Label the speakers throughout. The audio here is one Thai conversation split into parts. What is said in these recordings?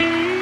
Speaker 1: นี่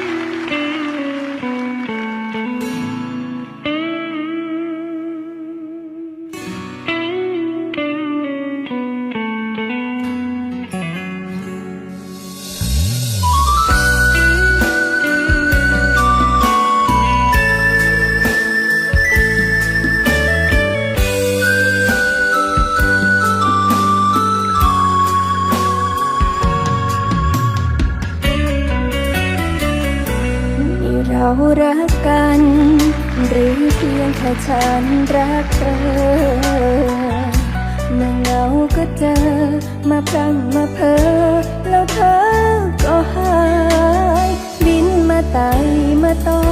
Speaker 1: เรารักกัน หรือเพียงแค่ฉันรักเธอเมื่อเงาก็เจอ มาพรังมาเพอแล้วเธอก็หายบินมาไต่มาตอ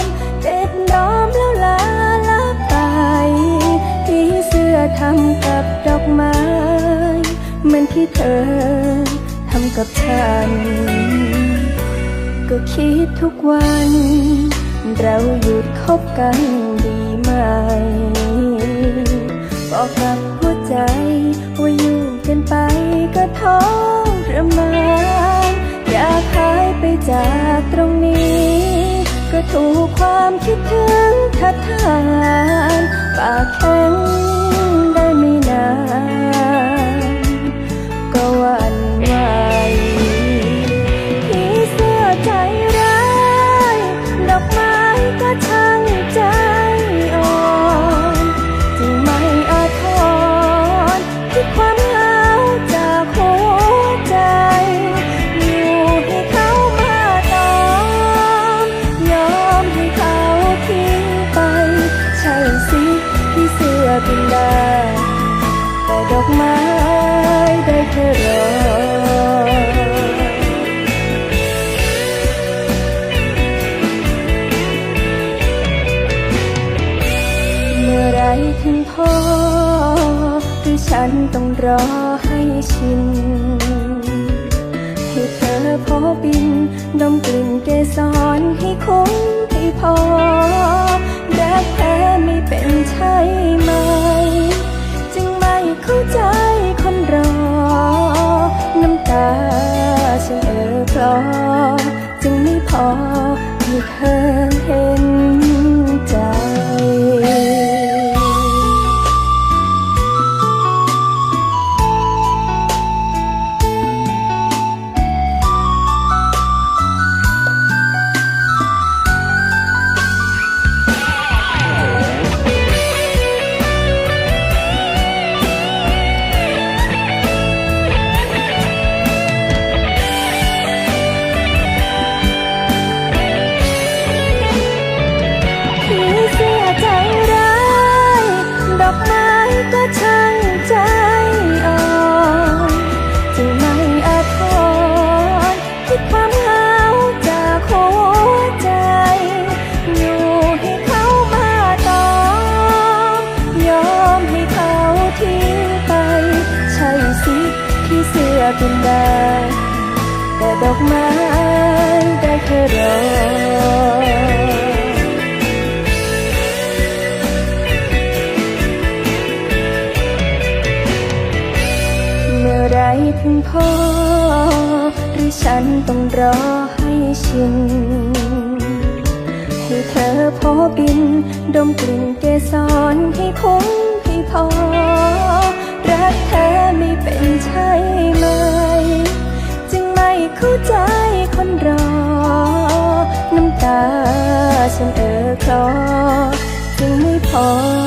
Speaker 1: มเด็ดดอมแล้วลาลับไปที่เสื้อทำกับดอกไม้เหมือนที่เธอทำกับฉัน คิดทุกวัน เราหยุดคบกันดีไหมบอกกับหัวใจ ว่าอยู่กันไปก็ท้อระมานอยากหายไปจากตรงนี้ ก็ถูกความคิดถึงทัดทานปากแข็ง แต่ดอกไม้ได้แค่รอเมื่อไรถึงพอหรือฉันต้องรอให้ชินให้เธอพอบินดมกลิ่นเกสรให้คุ้มให้พอ รอ จึงไม่พอให้เธอ เสื้อเป็นได้ แต่ดอกไม้ได้แค่รอเมื่อไรถึงพอหรือฉันต้องรอให้ชิน ให้เธอพอบิน ดมกลิ่นเกสรให้คุ้มให้พอ รักแท้ไม่เป็นใช่ไหม นเอ่อคลอจึงไม่พอ